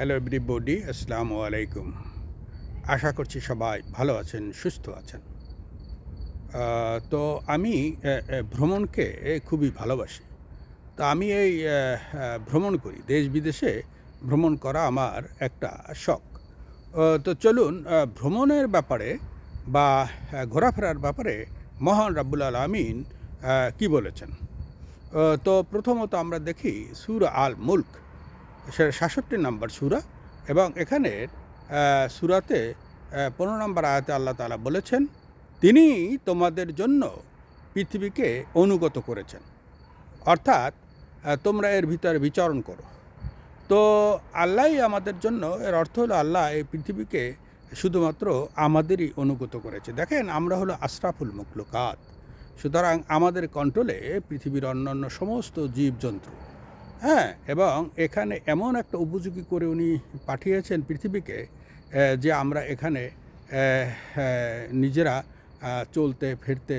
Hello everybody আসসালামু আলাইকুম আশা করছি সবাই ভালো আছেন, সুস্থ আছেন। তো আমি ভ্রমণকে খুবই ভালোবাসি। তো আমি এই ভ্রমণ করি। দেশ বিদেশে ভ্রমণ করা আমার একটা শখ। তো চলুন ভ্রমণের ব্যাপারে বা ঘোরাফেরার ব্যাপারে মহান রাব্বুল আলমিন কি বলেছেন? তো প্রথমত আমরা দেখি সুর আল মুল্ক সাতষট্টি নম্বর সুরা এবং এখানে সুরাতে পনেরো নম্বর আয়াতে আল্লাহ তালা বলেছেন, তিনি তোমাদের জন্য পৃথিবীকে অনুগত করেছেন। অর্থাৎ তোমরা এর ভিতরে বিচরণ করো। তো আল্লাহই আমাদের জন্য, এর অর্থ হলো আল্লাহ এই পৃথিবীকে শুধুমাত্র আমাদেরই অনুগত করেছে। দেখেন, আমরা হলো আশরাফুল মুখলুকাত। সুতরাং আমাদের কন্ট্রোলে পৃথিবীর অন্যান্য সমস্ত জীবজন্তু। হ্যাঁ এবং এখানে এমন একটা উপযোগী করে উনি পাঠিয়েছেন পৃথিবীকে যে আমরা এখানে নিজেরা চলতে, ফিরতে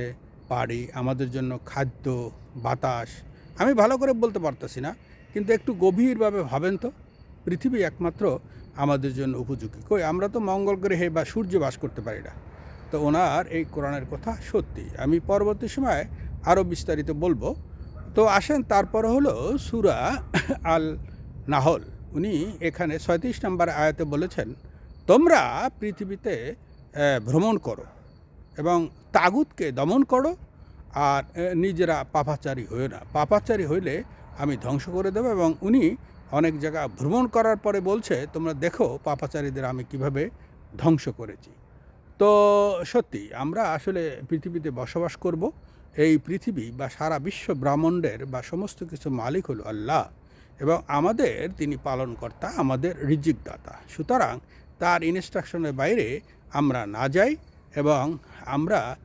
পারি, আমাদের জন্য খাদ্য, বাতাস, আমি ভালো করে বলতে পারতেছি না, কিন্তু একটু গভীরভাবে ভাবেন তো, পৃথিবী একমাত্র আমাদের জন্য উপযোগী। কই, আমরা তো মঙ্গল গ্রহে বা সূর্যে বাস করতে পারি না। তো ওনার এই কোরআনের কথা সত্যি। আমি পরবর্তী সময় আরও বিস্তারিত বলব। তো আসেন, তারপর হলো সুরা আল নাহল উনি এখানে ছয়ত্রিশ নম্বর আয়াতে বলেছেন, তোমরা পৃথিবীতে ভ্রমণ করো এবং তাগুতকে দমন করো আর নিজেরা পাপাচারী হয়ে না। পাপাচারী হইলে আমি ধ্বংস করে দেবো এবং উনি অনেক জায়গা ভ্রমণ করার পরে বলছে, তোমরা দেখো পাপাচারীদের আমি কীভাবে ধ্বংস করেছি। তো সত্যি, আমরা আসলে পৃথিবীতে বসবাস করব এই পৃথিবী বা সারা বিশ্ব ব্রাহ্মণ্ডের বা সমস্ত কিছু মালিক হলো আল্লাহ এবং আমাদের তিনি পালনকর্তা আমাদের রিজিকদাতা। সুতরাং তার ইনস্ট্রাকশনের বাইরে আমরা না যাই এবং আমরা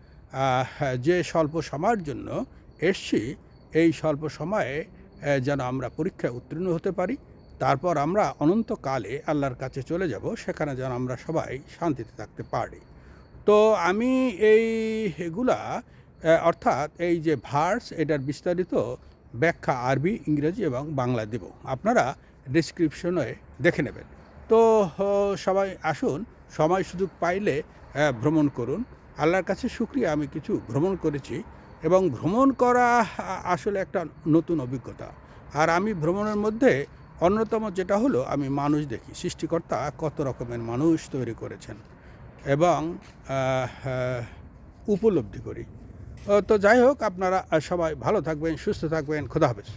যে স্বল্প সময়ের জন্য এসছি এই স্বল্প সময়ে যেন আমরা পরীক্ষায় উত্তীর্ণ হতে পারি। তারপর আমরা অনন্তকালে আল্লাহর কাছে চলে যাব সেখানে যেন আমরা সবাই শান্তিতে থাকতে পারি। তো আমি এই এগুলা আহ, অর্থাৎ এই যে ভার্স এটার বিস্তারিত ব্যাখ্যা আরবি ইংরেজি এবং বাংলা দেব। আপনারা ডিসক্রিপশনে দেখে নেবেন। তো সবাই আসুন সময় সুযোগ পাইলে ভ্রমণ করুন। আল্লাহর কাছে শুক্রিয়া আমি কিছু ভ্রমণ করেছি এবং ভ্রমণ করা আসলে একটা নতুন অভিজ্ঞতা। আর আমি ভ্রমণের মধ্যে অন্যতম যেটা হলো আমি মানুষ দেখি। সৃষ্টিকর্তা কত রকমের মানুষ তৈরি করেছেন এবং আহ, উপলব্ধি করি। তো যাই হোক আপনারা সবাই ভালো থাকবেন সুস্থ থাকবেন খোদা হাফেজ।